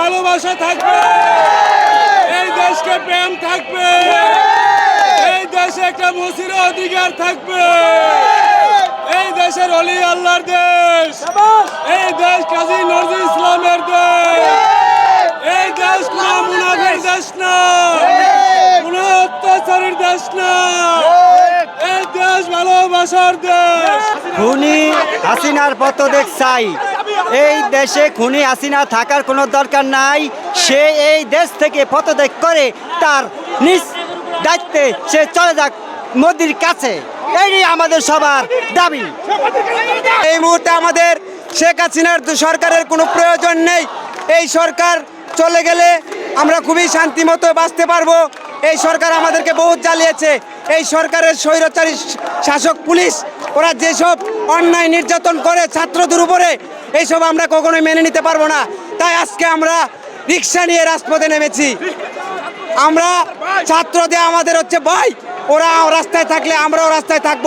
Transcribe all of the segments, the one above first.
ভালোবাসা থাকবে। এই দেশকে প্রেম থাকবে। এই দেশে একটা মুসির অধিকার থাকবে। এই দেশের অলি আল্লাহর দেশ। এই দেশ কাজী নজরুল ইসলামের দেশ। এই দেশ কোন মুনাফের দেশ না। কোন দেশ না। এই দেশ ভালোবাসার দেশ। খুনি হাসিনার পতদেখ চাই। এই দেশে খুনি হাসিনা থাকার কোনো দরকার নাই। সে এই দেশ থেকে পতত্যাগ করে তার নিজ দায়িত্বে সে চলে যাক মোদির কাছে। এই আমাদের সবার দাবি। এই মুহূর্তে আমাদের শেখ হাসিনার সরকারের কোনো প্রয়োজন নেই। এই সরকার চলে গেলে আমরা খুবই শান্তিমতো বাঁচতে পারব। এই সরকার আমাদেরকে বহুত জ্বালিয়েছে। এই সরকারের স্বৈরাচারী শাসক পুলিশ, ওরা যেসব অন্যায় নির্যাতন করে ছাত্রদের উপরে, এইসব আমরা কখনোই মেনে নিতে পারব না। তাই আজকে আমরা রিক্সা নিয়ে রাজপথে নেমেছি। আমরা ছাত্রদের আমাদের হচ্ছে ভাই, ওরা রাস্তায় থাকলে আমরাও রাস্তায় থাকব,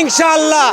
ইনশাআল্লাহ।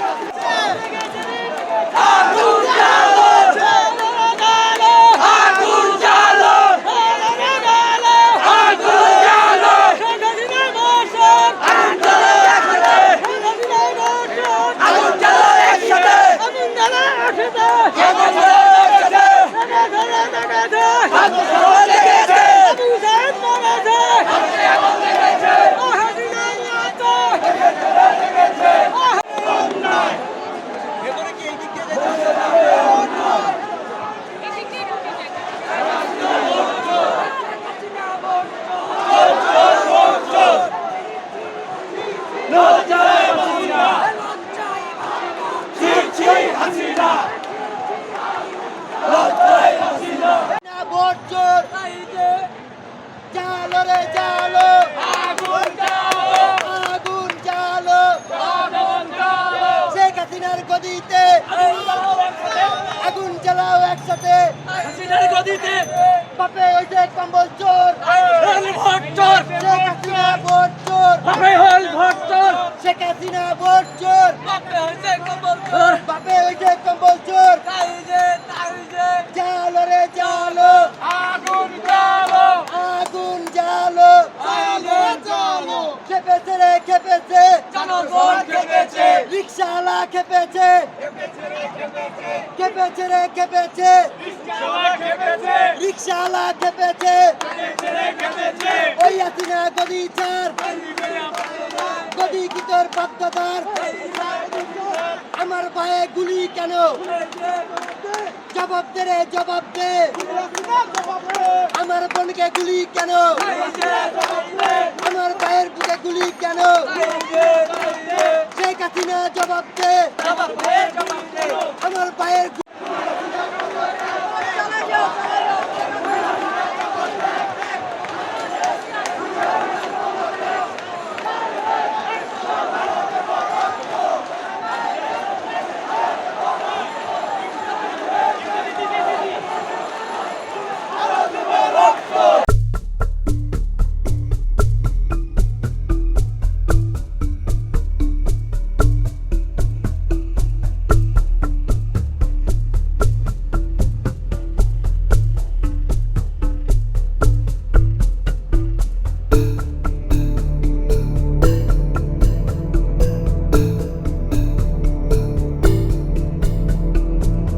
জালো আগুন জালো শেখ হাসিনার গদিতে আগুন জ্বালাও একসাথে। বাপে হইছে কম্বল চোর। শেখ হাসিনা ভোট চোর শেখ হাসিনা ভোট চোর। বাপে হইছে কম্বল চোর। জালো রে জালো আগুন জালো আগুন জালো খেপেছে রে খেপেছে। খেপেছে। রিক্সাওয়ালা খেপেছে। খেপেছে রে খেপেছে। রিক্সাওয়ালা খেপেছে। ওই আসিনা গদি চার। কি বাধ্যতার আমার পায়ে গুলি কেন? জবাব দে রে জবাব দে। আমার বোনকে গুলি কেন? আমার ভাইয়ের বুকে গুলি কেন? শেখ হাসিনা জবাব দে।